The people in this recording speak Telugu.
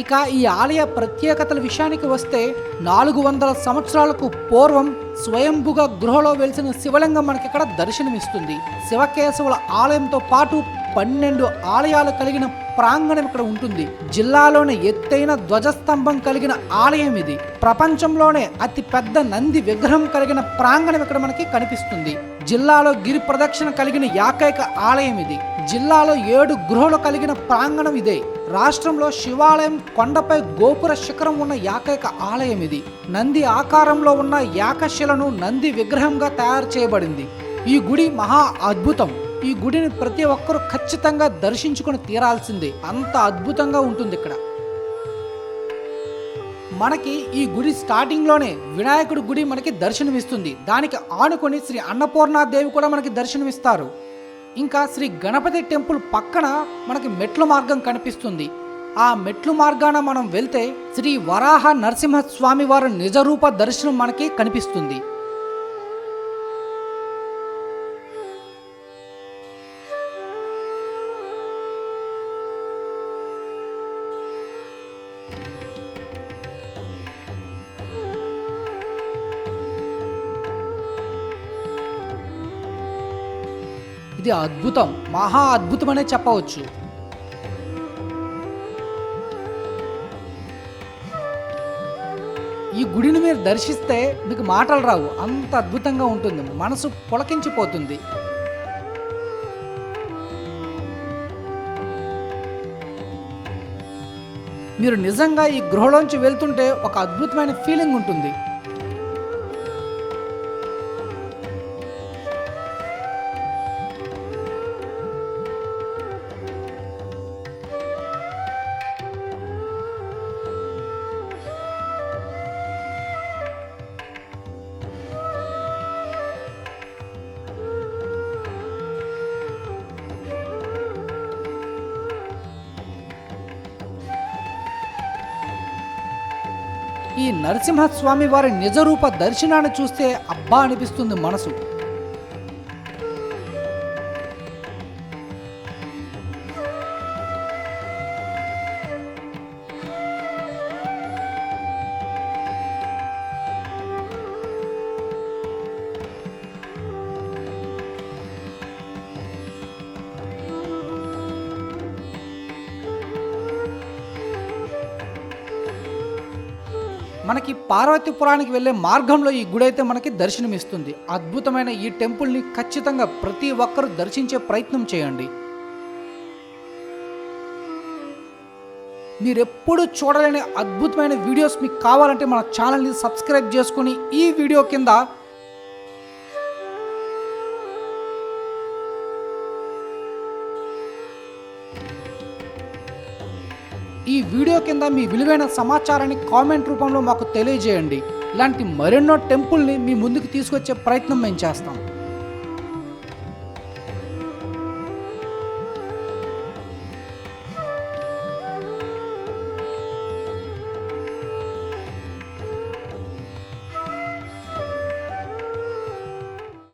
ఇక ఈ ఆలయ ప్రత్యేకతల విషయానికి వస్తే నాలుగు వందల సంవత్సరాలకు పూర్వం స్వయంభుగా గృహలో వెలిసిన శివలింగం మనకి ఇక్కడ దర్శనమిస్తుంది. శివకేశవుల ఆలయంతో పాటు పన్నెండు ఆలయాలు కలిగిన ప్రాంగణం ఇక్కడ ఉంటుంది. జిల్లాలోని ఎత్తైన ధ్వజస్తంభం కలిగిన ఆలయం ఇది. ప్రపంచంలోనే అతి పెద్ద నంది విగ్రహం కలిగిన ప్రాంగణం ఇక్కడ మనకి కనిపిస్తుంది. జిల్లాలో గిరి ప్రదక్షిణ కలిగిన ఏకైక ఆలయం ఇది. జిల్లాలో ఏడు గృహలు కలిగిన ప్రాంగణం ఇదే. రాష్ట్రంలో శివాలయం కొండపై గోపుర శిఖరం ఉన్న ఏకైక ఆలయం ఇది. నంది ఆకారంలో ఉన్న ఏకశిలను నంది విగ్రహంగా తయారు చేయబడింది. ఈ గుడి మహా అద్భుతం. ఈ గుడిని ప్రతి ఒక్కరూ ఖచ్చితంగా దర్శించుకొని తీరాల్సిందే. అంత అద్భుతంగా ఉంటుంది ఇక్కడ. మనకి ఈ గుడి స్టార్టింగ్లోనే వినాయకుడి గుడి మనకి దర్శనమిస్తుంది. దానికి ఆనుకొని శ్రీ అన్నపూర్ణాదేవి కూడా మనకి దర్శనమిస్తారు. ఇంకా శ్రీ గణపతి టెంపుల్ పక్కన మనకి మెట్లు మార్గం కనిపిస్తుంది. ఆ మెట్లు మార్గాన మనం వెళ్తే శ్రీ వరాహ నరసింహస్వామి వారి నిజరూప దర్శనం మనకి కనిపిస్తుంది. ఇది అద్భుతం మహా అద్భుతమనే చెప్పవచ్చు. ఈ గుడిని మీరు దర్శిస్తే మీకు మాటలు రావు అంత అద్భుతంగా ఉంటుంది మనసు పులకించిపోతుంది. మీరు నిజంగా ఈ గృహలోంచి వెళ్తుంటే ఒక అద్భుతమైన ఫీలింగ్ ఉంటుంది. ఈ నరసింహస్వామి వారి నిజరూప దర్శనాన్ని చూస్తే అబ్బా అనిపిస్తుంది మనసు. మనకి పార్వతీపురానికి వెళ్ళే మార్గంలో ఈ గుడి అయితే మనకి దర్శనమిస్తుంది. అద్భుతమైన ఈ టెంపుల్ని ఖచ్చితంగా ప్రతి ఒక్కరూ దర్శించే ప్రయత్నం చేయండి. మీరు ఎప్పుడు చూడలేని అద్భుతమైన వీడియోస్ మీకు కావాలంటే మన ఛానల్ని సబ్స్క్రైబ్ చేసుకొని ఈ వీడియో కింద ఈ వీడియో కింద మీ విలువైన సమాచారాన్ని కామెంట్ రూపంలో మాకు తెలియజేయండి. ఇలాంటి మరెన్నో టెంపుల్ని మీ ముందుకు తీసుకొచ్చే ప్రయత్నం మేము చేస్తాం.